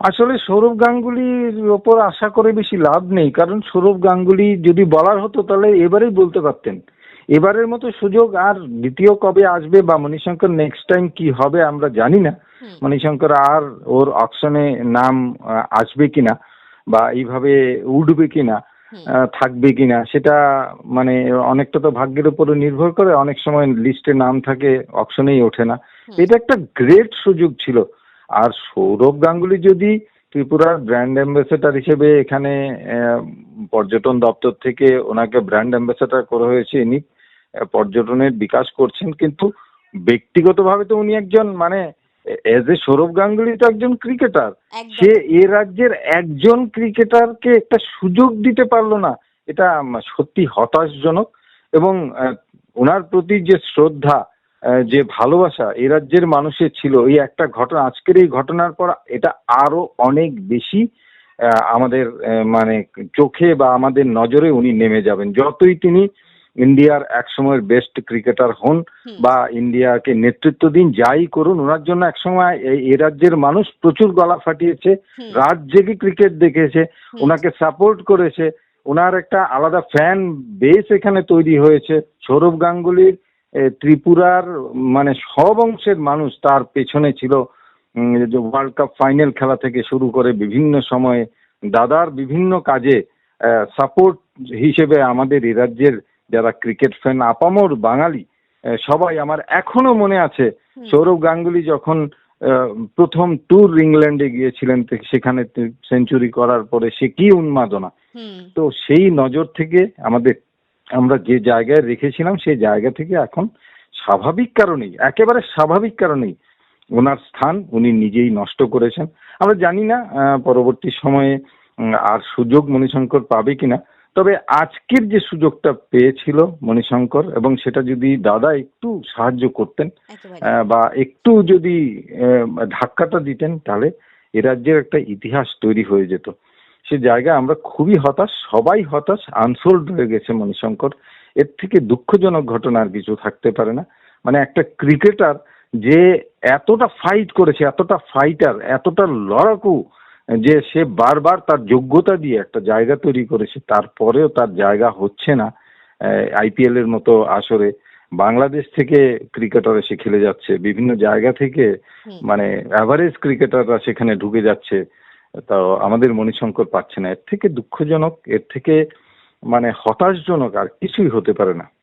আসলে সৌরভ গাঙ্গুলির ওপর আশা করে বেশি লাভ নেই কারণ সৌরভ গাঙ্গুলি যদি বলার হতো তাহলে এবারেই বলতে পারতেন। এবারের মতো সুযোগ আর দ্বিতীয় কবে আসবে বা মণিশঙ্কর নেক্সট টাইম কি হবে আমরা জানি না। মণিশঙ্কর আর ওর অপশনে নাম আসবে কিনা বা এইভাবে উঠবে কিনা থাকবে কিনা সেটা মানে অনেকটা তো ভাগ্যের উপরে নির্ভর করে। অনেক সময় লিস্টে নাম থাকে অপশনেই ওঠে না। এটা একটা গ্রেট সুযোগ ছিল। আর সৌরভ গাঙ্গুলি যদি ত্রিপুরার ব্র্যান্ড অ্যাম্বাসেডার হিসেবে এখানে পর্যটন দপ্তর থেকে ওনাকে ব্র্যান্ড অ্যাম্বাসেডার করা হয়েছে ইনি পর্যটনের বিকাশ করছেন কিন্তু ব্যক্তিগতভাবে তো উনি একজন মানে এজ এ সৌরভ গাঙ্গুলি তো একজন ক্রিকেটার সে এ রাজ্যের একজন ক্রিকেটারকে একটা সুযোগ দিতে পারল না। এটা সত্যি হতাশজনক এবং ওনার প্রতি যে শ্রদ্ধা যে ভালোবাসা এ রাজ্যের মানুষের ছিল এই একটা ঘটনা আজকের এই ঘটনার পর এটা আরও অনেক বেশি আমাদের মানে চোখে বা আমাদের নজরে উনি নেমে যাবেন। যতই তিনি ইন্ডিয়ার একসময়ের বেস্ট ক্রিকেটার হন বা ইন্ডিয়াকে নেতৃত্ব দিন যাই করুন ওনার জন্য একসময় এই এ রাজ্যের মানুষ প্রচুর গলা ফাটিয়েছে। রাত জেগে ক্রিকেট দেখেছে ওনাকে সাপোর্ট করেছে ওনার একটা আলাদা ফ্যান বেস এখানে তৈরি হয়েছে সৌরভ গাঙ্গুলির ত্রিপুরার মানে সব অংশের মানুষ তার পেছনে ছিল। ওয়ার্ল্ড কাপ ফাইনাল খেলা থেকে শুরু করে বিভিন্ন সময়ে দাদার বিভিন্ন কাজে সাপোর্ট হিসেবে আমাদের এ রাজ্যের যারা ক্রিকেট ফ্যান আপামর বাঙালি সবাই আমার এখনও মনে আছে। সৌরভ গাঙ্গুলি যখন আহ, প্রথম ট্যুর ইংল্যান্ডে গিয়েছিলেন সেখানে সেঞ্চুরি করার পরে সে কি উন্মাদনা। তো সেই নজর থেকে আমাদের আমরা যে জায়গায় রেখেছিলাম সেই জায়গা থেকে এখন স্বাভাবিক কারণেই একেবারে স্বাভাবিক কারণেই ওনার স্থান উনি নিজেই নষ্ট করেছেন। আমরা জানি না পরবর্তী সময়ে আর সুযোগ মণিশঙ্কর পাবে কিনা। তবে আজকের যে সুযোগটা পেয়েছিল মণিশঙ্কর এবং সেটা যদি দাদা একটু সাহায্য করতেন আহ, বা একটু যদি আহ, ধাক্কাটা দিতেন তাহলে এ রাজ্যের একটা ইতিহাস তৈরি হয়ে যেত। সে জায়গায় আমরা খুবই হতাশ সবাই হতাশ আনসোল্ড হয়ে গেছে মণিশঙ্কর। এর থেকে দুঃখজনক ঘটনা আর কিছু থাকতে পারে না। মানে একটা ক্রিকেটার যে এতটা ফাইট করেছে এতটা ফাইটার এতটা লড়াকু যে সে বারবার তার যোগ্যতা দিয়ে একটা জায়গা তৈরি করেছে তারপরেও তার জায়গা হচ্ছে না আইপিএল এর মতো আসরে। বাংলাদেশ থেকে ক্রিকেটার এসে খেলে যাচ্ছে বিভিন্ন জায়গা থেকে। মানে অ্যাভারেজ ক্রিকেটাররা সেখানে ঢুকে যাচ্ছে। তো আমাদের মণিশঙ্কর পাচ্ছে না। এর থেকে দুঃখজনক, এর থেকে মানে হতাশজনক আর কিছুই হতে পারে না।